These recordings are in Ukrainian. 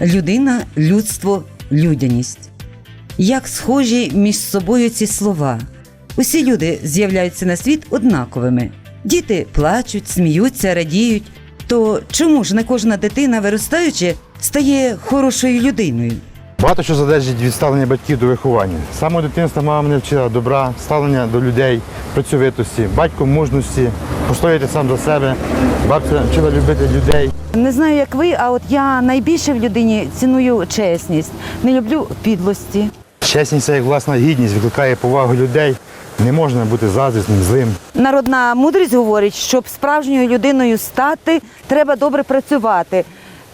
людина, людство, людяність. Як схожі між собою ці слова. Усі люди з'являються на світ однаковими. Діти плачуть, сміються, радіють. То чому ж не кожна дитина, виростаючи, стає хорошою людиною? Багато що залежить від ставлення батьків до виховання. З самого дитинства мама мене вчила добра, ставлення до людей, працьовитості, батько мужності, постояти сам за себе. Бабця вчила любити людей. Не знаю, як ви, а от я найбільше в людині ціную чесність, не люблю підлості. Чесність це як власна гідність, викликає повагу людей. Не можна бути заздрісним, злим. Народна мудрість говорить, щоб справжньою людиною стати, треба добре працювати.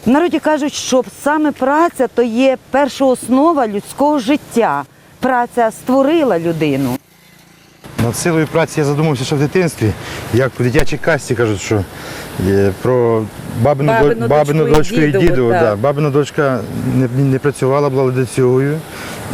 В народі кажуть, що саме праця то є перша основа людського життя. Праця створила людину. Над силою праці я задумався ще в дитинстві, як у дитячій касті кажуть, що е, про бабину, Бабину дочку, бабину дочку і діду, так. Да. Бабина дочка не, не працювала, була ледацюгою,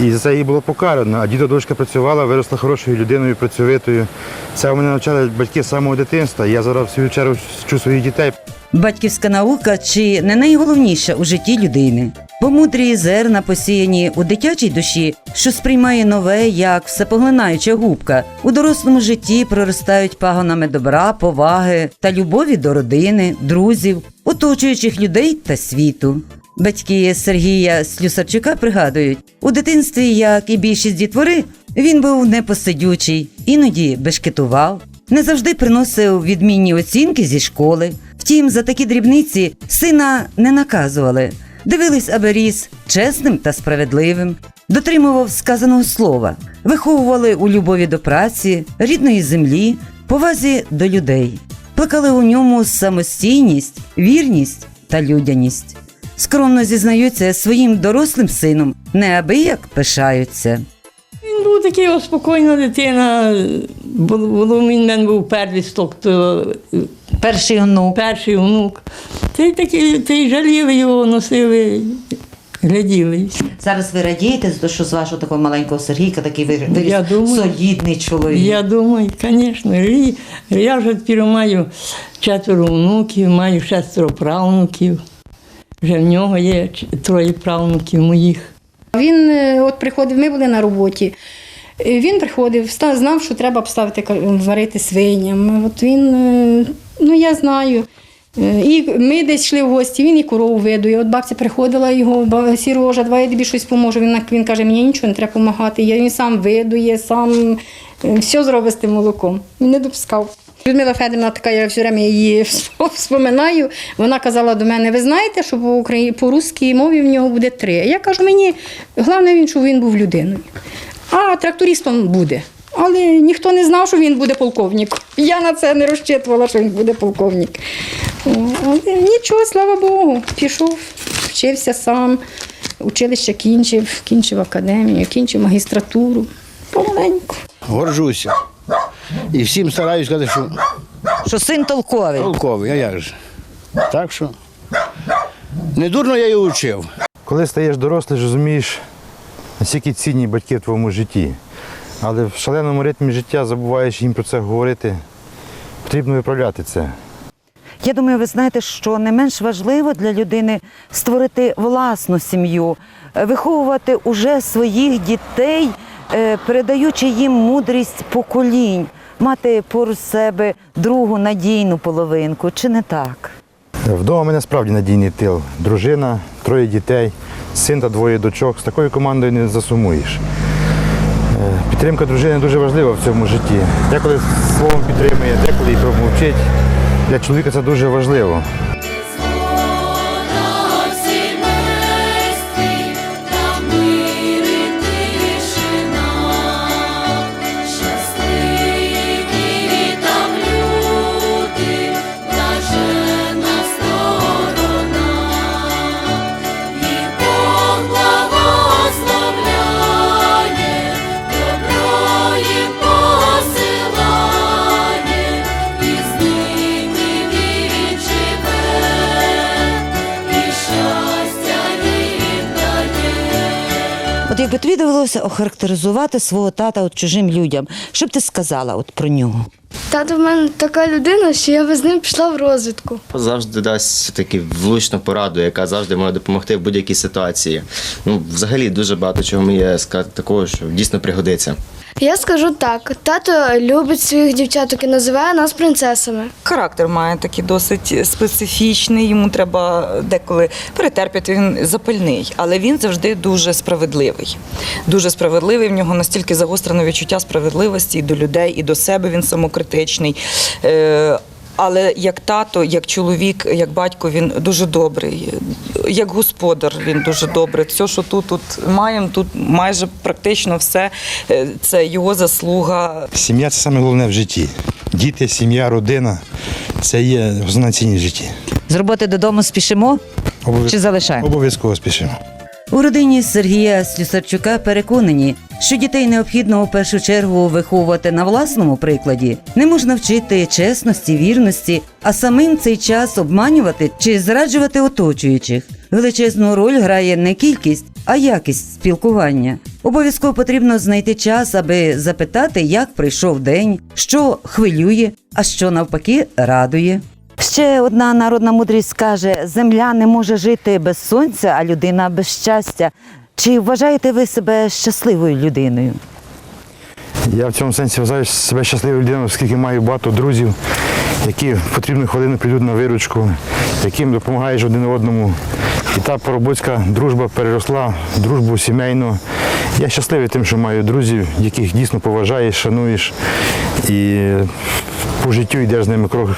і за це її було покарано. А діда дочка працювала, виросла хорошою людиною, працьовитою. Це у мене навчали батьки з самого дитинства. Я зараз в свою чергу вчу своїх дітей. Батьківська наука чи не найголовніша у житті людини, бо мудрі зерна посіяні у дитячій душі, що сприймає нове як всепоглинаюча губка. У дорослому житті проростають пагонами добра, поваги та любові до родини, друзів, оточуючих людей та світу. Батьки Сергія Слюсарчука пригадують, у дитинстві, як і більшість дітвори, він був непосидючий, іноді бешкетував, не завжди приносив відмінні оцінки зі школи. Втім, за такі дрібниці сина не наказували. Дивились, аби ріс чесним та справедливим, дотримував сказаного слова, виховували у любові до праці, рідної землі, повазі до людей, плекали у ньому самостійність, вірність та людяність. Скромно зізнаються своїм дорослим сином, неабияк пишаються. Він був такий спокійна дитина. Було, було, він в мене був первісток, то е, Перший онук. перший онук. Та й такі, та й жаліли його, носили, гляділи. Зараз ви радієте, за те, що з вашого такого маленького Сергійка такий ви- виріс Я думаю. солідний чоловік. Я думаю, звісно, і я вже тепер маю четверо онуків, маю шестеро правнуків. Вже в нього є троє правнуків моїх. Він е, от приходив, ми були на роботі. Е, Він приходив, знав, що треба обставити варити свиням. От він, е, ну я знаю. Е, І ми десь йшли в гості, він і корову видує. От бабця приходила його, «Ба- Сірожа, давай я тобі щось поможу. Він, він каже, мені нічого не треба допомагати. Він сам видує, сам е, все зробить з тим молоком. Він не допускав. Людмила Федорівна така, я все время її вспоминаю. Вона казала до мене: ви знаєте, що по по русській мові в нього буде три. Я кажу, мені головне, він, щоб він був людиною. А трактористом буде. Але ніхто не знав, що він буде полковником. Я на це не розчитувала, що він буде полковник. Нічого, слава Богу, пішов, вчився сам, училище кінчив, кінчив академію, кінчив магістратуру. Помаленьку. горжуся. І всім стараюсь сказати, що Що син толковий. толковий, а як же. Так що не дурно я його вчив. Коли стаєш дорослий, розумієш, наскільки цінні батьки в твоєму житті. Але в шаленому ритмі життя забуваєш їм про це говорити. Потрібно виправляти це. Я думаю, ви знаєте, що не менш важливо для людини створити власну сім'ю, е, виховувати уже своїх дітей, е, передаючи їм мудрість поколінь, мати поруч себе другу надійну половинку, чи не так? Вдома в мене справді надійний тил. Дружина, троє дітей, син та двоє дочок. З такою командою не засумуєш. Е, Підтримка дружини дуже важлива в цьому житті. Деколи словом підтримує, деколи і промовчить. Для чоловіка це дуже важливо. Якби тобі довелося охарактеризувати свого тата от чужим людям, що б ти сказала от про нього? Тато в мене така людина, що я би з ним пішла в розвідку. Завжди дасть таку влучну пораду, яка завжди може допомогти в будь-якій ситуації. Ну, взагалі дуже багато чого мені сказати такого, що дійсно пригодиться. Я скажу так: тато любить своїх дівчаток і називає нас принцесами. Характер має такий досить специфічний. Йому треба деколи перетерпіти. Він запальний, але він завжди дуже справедливий. Дуже справедливий. В нього настільки загострене відчуття справедливості і до людей, і до себе він самокритичний. Але як тато, як чоловік, як батько, він дуже добрий. Як господар, він дуже добрий. Все, що тут, тут маємо, тут майже практично все е, це його заслуга. Сім'я це саме головне в житті. Діти, сім'я, родина це є основна цінність в житті. З роботи додому спішимо Обов'яз- чи залишаємо? Обов'язково спішимо. У родині Сергія Слюсарчука переконані, що дітей необхідно у першу чергу виховувати на власному прикладі. Не можна вчити чесності, вірності, а самим цей час обманювати чи зраджувати оточуючих. Величезну роль грає не кількість, а якість спілкування. Обов'язково потрібно знайти час, аби запитати, як прийшов день, що хвилює, а що навпаки радує. Ще одна народна мудрість каже: земля не може жити без сонця, а людина без щастя. Чи вважаєте ви себе щасливою людиною? Я в цьому сенсі вважаю себе щасливою людиною, оскільки маю багато друзів, які в потрібну хвилину прийдуть на виручку, яким допомагаєш один одному. І та поробоцька дружба переросла в дружбу сімейну. Я щасливий тим, що маю друзів, яких дійсно поважаєш, шануєш і по життю йдеш з ними крок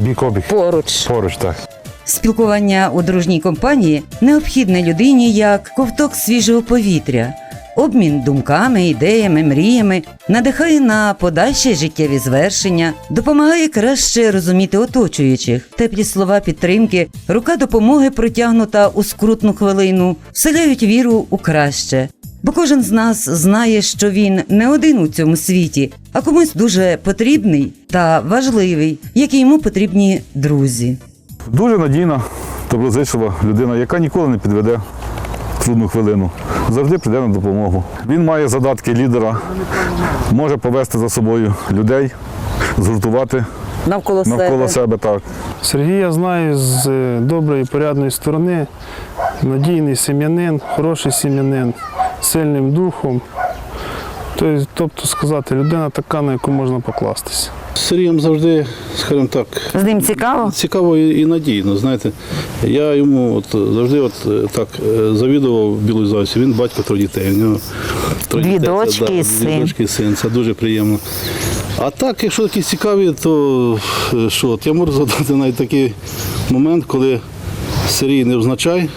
бік обік. Поруч. Поруч, так. Спілкування у дружній компанії необхідне людині як ковток свіжого повітря. Обмін думками, ідеями, мріями надихає на подальші життєві звершення, допомагає краще розуміти оточуючих. Теплі слова підтримки, рука допомоги протягнута у скрутну хвилину, вселяють віру у краще. Бо кожен з нас знає, що він не один у цьому світі, а комусь дуже потрібний та важливий, як і йому потрібні друзі. Дуже надійна, доброзичлива людина, яка ніколи не підведе в трудну хвилину. Завжди прийде на допомогу. Він має задатки лідера, може повести за собою людей, згуртувати Навколо, навколо себе так. Сергія знаю з е, доброї, порядної сторони. Надійний сім'янин, хороший сім'янин, сильним духом. Тобто, тобто сказати, людина така, на яку можна покластися. З Сергієм завжди, скажімо так, З ним цікаво? цікаво і, і надійно. Знаєте, я йому от завжди от е, так е, завідував Зайці. Він батько трьох дітей. У нього троє Дві дітей, це, дочки да, і дві син. дочки і син. Це дуже приємно. А так, якщо такі цікаві, то е, що, от я можу згадати навіть такий момент, коли Сергій невзначай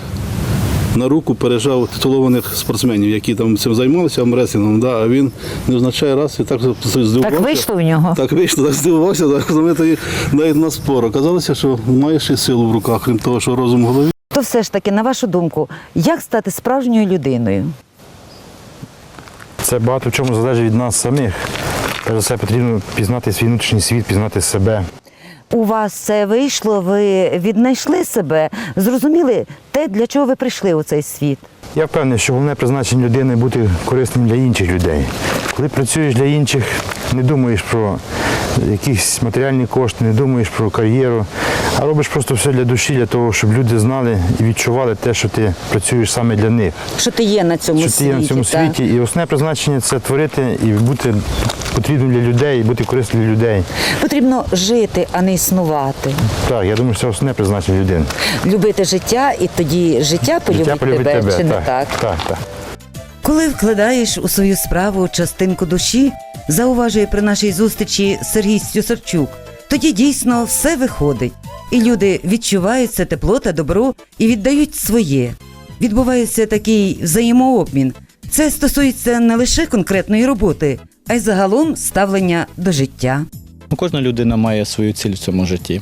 на руку пережав титулованих спортсменів, які там цим займалися амреслінгом, да, а він невзначай раз і так здивувався. Так вийшло в нього. Так вийшло, так здивувався, так розумієте, навіть на спор. Оказалося, що має ще силу в руках, крім того, що розум в голові. То все ж таки, на вашу думку, як стати справжньою людиною? Це багато в чому залежить від нас самих. Перш за все потрібно пізнати свій внутрішній світ, пізнати себе. У вас це вийшло, ви віднайшли себе, зрозуміли те, для чого ви прийшли у цей світ. Я впевнений, що головне призначення людини бути корисним для інших людей. Коли працюєш для інших, не думаєш про якісь матеріальні кошти, не думаєш про кар'єру, а робиш просто все для душі, для того, щоб люди знали і відчували те, що ти працюєш саме для них. Що ти є на цьому що світі? ти є на цьому світі. І основне призначення це творити і бути потрібним для людей, і бути корисним для людей. Потрібно жити, а не існувати. Так, я думаю, що це основне призначення людини. Любити життя, і тоді життя полюбить Життя полюбить тебе, чи не так, так? так, так. Коли вкладаєш у свою справу частинку душі, зауважує при нашій зустрічі Сергій Стюсарчук, тоді дійсно все виходить, і люди відчувають це тепло та добро і віддають своє. Відбувається такий взаємообмін. Це стосується не лише конкретної роботи, а й загалом ставлення до життя. Ну, Кожна людина має свою ціль в цьому житті.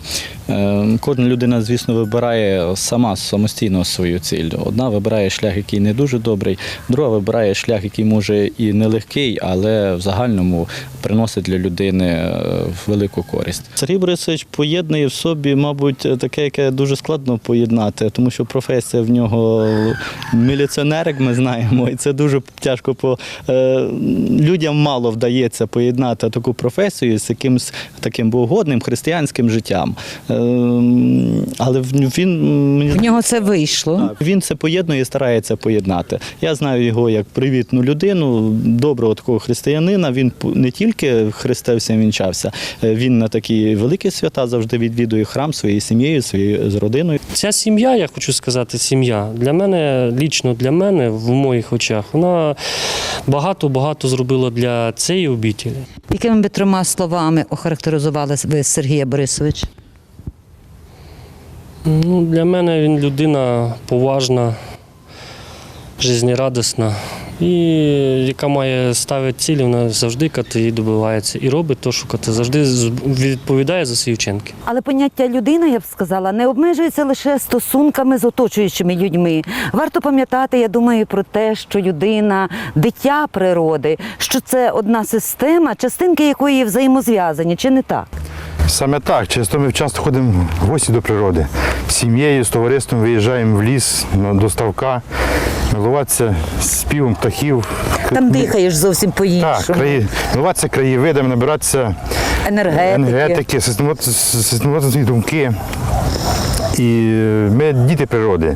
Е, Кожна людина, звісно, вибирає сама самостійно свою ціль. Одна вибирає шлях, який не дуже добрий, друга вибирає шлях, який може і нелегкий, але в загальному приносить для людини е, велику користь. Сергій Борисович поєднує в собі, мабуть, таке, яке дуже складно поєднати, тому що професія в нього міліціонер, як ми знаємо, і це дуже тяжко по е, людям мало вдається поєднати таку професію з якимось таким богодним християнським життям. Е, але він мені В нього це вийшло. він це поєднує і старається поєднати. Я знаю його як привітну людину, доброго такого християнина. Він не тільки хрестився, вінчався, е, він на такі великі свята завжди відвідує храм своєю сім'єю, своєю з родиною. Ця сім'я, я хочу сказати, сім'я для мене, лічно для мене, в моїх очах, вона багато-багато зробила для цієї обітелі. Якими би трьома словами охарактеризували ви Сергія Борисовича? Ну, для мене він людина поважна, жизнерадісна і яка має ставити цілі, вона завжди кати її добивається і робить те, що кати, завжди з- відповідає за свої вчинки. Але поняття людина, я б сказала, не обмежується лише стосунками з оточуючими людьми. Варто пам'ятати, я думаю, про те, що людина дитя природи, що це одна система, частинки якої взаємозв'язані, чи не так? Саме так, часто ми часто ходимо в гості до природи. З сім'єю, з товариством виїжджаємо в ліс на- до ставка, милуватися співом птахів. Там дихаєш зовсім Так, по-іншому. краї, милуватися краєвидами, набиратися Енергетики. енергетики, системувати думки. І е, ми діти природи.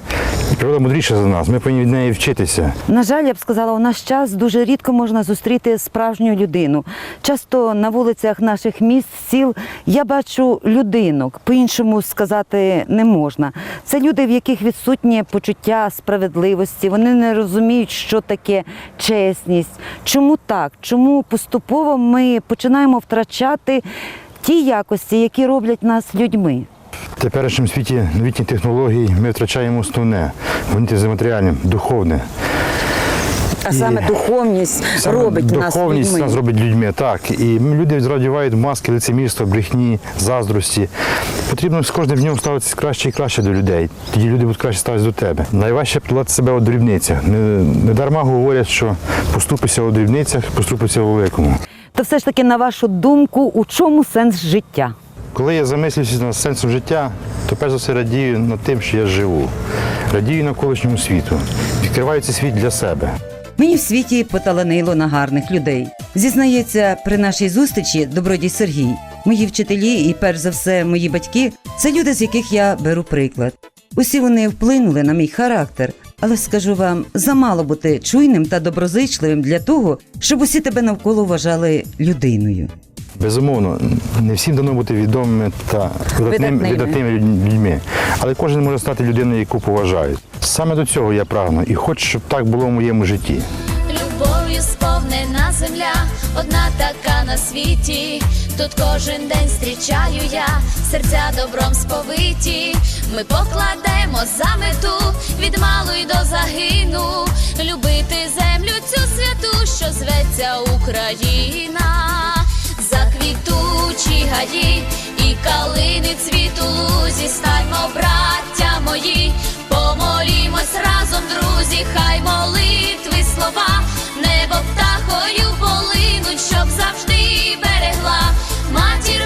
Природа мудріша за нас. Ми повинні від неї вчитися. На жаль, я б сказала, у наш час дуже рідко можна зустріти справжню людину. Часто на вулицях наших міст, сіл я бачу людинок, по-іншому сказати не можна. Це люди, в яких відсутнє почуття справедливості. Вони не розуміють, що таке чесність. Чому так? Чому поступово ми починаємо втрачати ті якості, які роблять нас людьми? В теперішньому світі новітні технології ми втрачаємо основне, вони за матеріальним, духовне. А саме духовність Саме робить нас духовність людьми. нас робить людьми. Так. І люди зрадівають маски, лицемірства, брехні, заздрості. Потрібно з кожним днем ставитися краще і краще до людей. Тоді люди будуть краще ставитися до тебе. Найважче подолати себе у дрібницях. Не, не дарма говорять, що поступися у дрібницях, поступися у великому. То все ж таки, на вашу думку, у чому сенс життя? Коли я замислююся над сенсом життя, то перш за все радію над тим, що я живу. Радію навколишньому світу. Відкриваю цей світ для себе. Мені в світі поталанило на гарних людей. Зізнається, при нашій зустрічі добродій Сергій, мої вчителі і перш за все мої батьки це люди, з яких я беру приклад. Усі вони вплинули на мій характер, але скажу вам, замало бути чуйним та доброзичливим для того, щоб усі тебе навколо вважали людиною. Безумовно, не всім дано бути відомими та видатними, Видатними. видатними людьми. Але кожен може стати людиною, яку поважають. Саме до цього я прагну і хочу, щоб так було в моєму житті. Любов'ю сповнена земля, одна така на світі. Тут кожен день зустрічаю я, серця добром сповиті. Ми покладемо за мету від малу й до загину. Любити землю цю святу, що зветься Україна. За квітучі гаї і калини цвіту лузі, стаймо, браття мої, помолімось разом, друзі, хай молитви слова, небо птахою полинуть, щоб завжди берегла матір